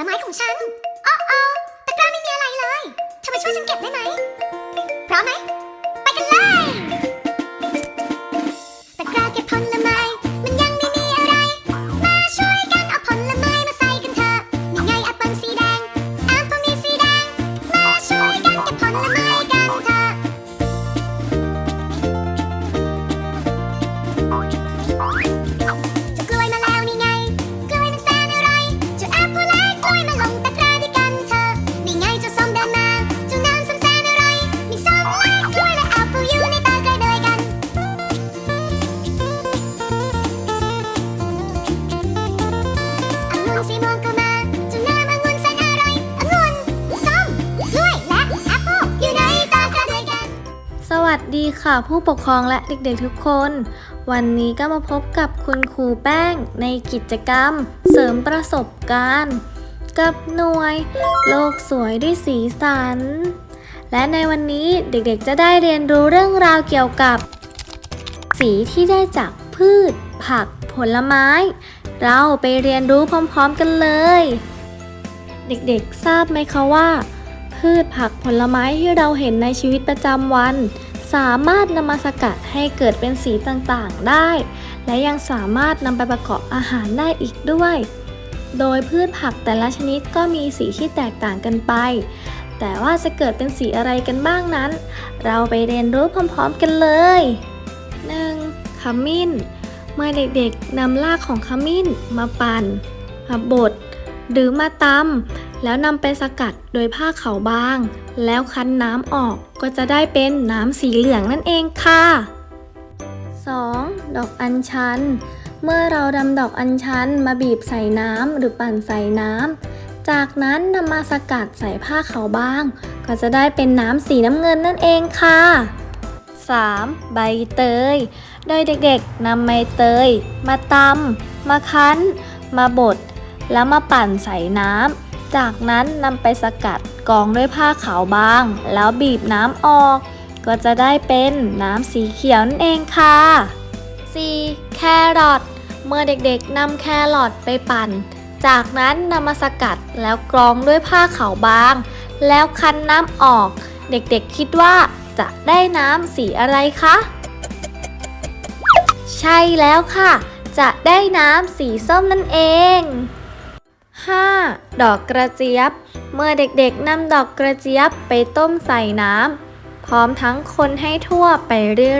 ลไม้ของฉันอ๋ออตะกร้าไม่มีอะไรเลย เธอมาช่วยฉันเก็บได้ไหมพร้อมไหม ค่ะผู้ปกครองและเด็กๆทุกคน วันนี้ก็มาพบกับคุณครูแป้งในกิจกรรม เสริมประสบการณ์ กับหน่วย โลกสวยด้วยสีสัน และในวันนี้เด็กๆจะได้เรียนรู้เรื่องราวเกี่ยวกับ สีที่ได้จากพืช ผัก ผลไม้ เราไปเรียนรู้พร้อมๆกันเลย เด็กๆทราบไหมคะว่า พืชผักผลไม้ที่เราเห็นในชีวิตประจำวัน สามารถนำมาสกัดให้เกิดเป็นสีต่างๆได้ และยังสามารถนำไปประกอบอาหารได้อีกด้วย โดยพืชผักแต่ละชนิดก็มีสีที่แตกต่างกันไป แต่ว่าจะเกิดเป็นสีอะไรกันบ้างนั้น เราไปเรียนรู้พร้อมๆกันเลย 1. ขมิ้น เมื่อเด็กๆนำรากของขมิ้นมาปั่นมาบดหรือมาตำ แล้วนำไปสกัดโดยผ้าขาวบาง แล้วคั้นน้ำออกก็จะได้เป็นน้ำสีเหลืองนั่นเองค่ะ 2. ดอกอัญชัน เมื่อเรานำดอกอัญชันมาบีบใส่น้ำหรือปั่นใส่น้ำ จากนั้นนำมาสกัดใส่ผ้าขาวบาง ก็จะได้เป็นน้ำสีน้ำเงินนั่นเองค่ะ 3. ใบเตย โดยเด็กๆนำใบเตย มาตำมาคั้น มาบด แล้วมาปั่นใส่น้ำ จากนั้นนำไปสกัดกรองด้วยผ้าขาวบาง แล้วบีบน้ำออก ก็จะได้เป็นน้ำสีเขียวนั่นเองค่ะ 4. แครอทเมื่อเด็กๆนำแครอทไปปั่น จากนั้นนำมาสกัดแล้วกรองด้วยผ้าขาวบาง แล้วคั้นน้ำออก เด็กๆคิดว่าจะได้น้ำสีอะไรคะ ใช่แล้วค่ะ จะได้น้ำสีส้มนั่นเอง 5. ดอกกระเจี๊ยบ เมื่อเด็กๆนำดอกกระเจี๊ยบไปต้มใส่น้ำพร้อมทั้งคนให้ทั่วไป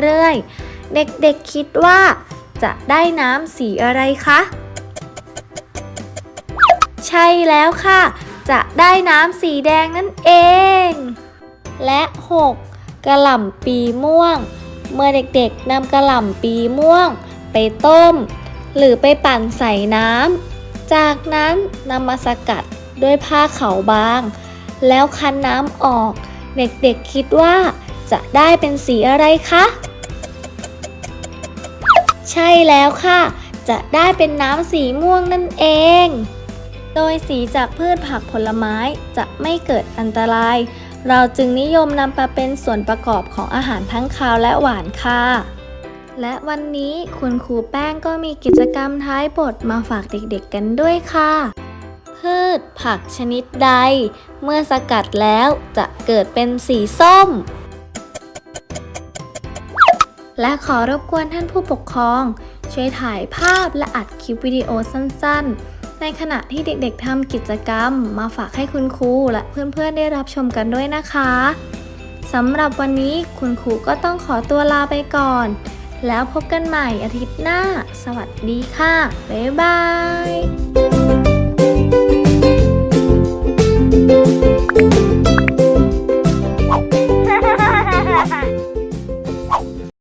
เรื่อยๆ เด็กๆคิดว่า จะได้น้ำสีอะไรคะ ใช่แล้วค่ะ จะได้น้ำสีแดงนั่นเอง และ 6. กระหล่ำปีม่วง เมื่อเด็กๆนำกระหล่ำปีม่วง ไปต้ม หรือไปปั่นใส่น้ำ จากนั้นนำมาสกัดด้วยผ้าขาวบาง แล้วคั้นน้ำออก เด็กๆคิดว่าจะได้เป็นสีอะไรคะ ใช่แล้วค่ะ จะได้เป็นน้ำสีม่วงนั่นเอง โดยสีจากพืชผักผลไม้จะไม่เกิดอันตราย เราจึงนิยมนำมาเป็นส่วนประกอบของอาหารทั้งคาวและหวานค่ะ และวันนี้คุณครูแป้งก็มีกิจกรรมท้ายบทมาฝากเด็กๆกันด้วยค่ะ พืชผักชนิดใด เมื่อสกัดแล้วจะเกิดเป็นสีส้ม และขอรบกวนท่านผู้ปกครอง ช่วยถ่ายภาพและอัดคลิปวิดีโอสั้นๆ ในขณะที่เด็กๆทำกิจกรรม มาฝากให้คุณครูและเพื่อนๆได้รับชมกันด้วยนะคะสำหรับวันนี้คุณครูก็ต้องขอตัวลาไปก่อน แล้วพบกันใหม่อาทิตย์หน้า สวัสดีค่ะ บ๊ายบาย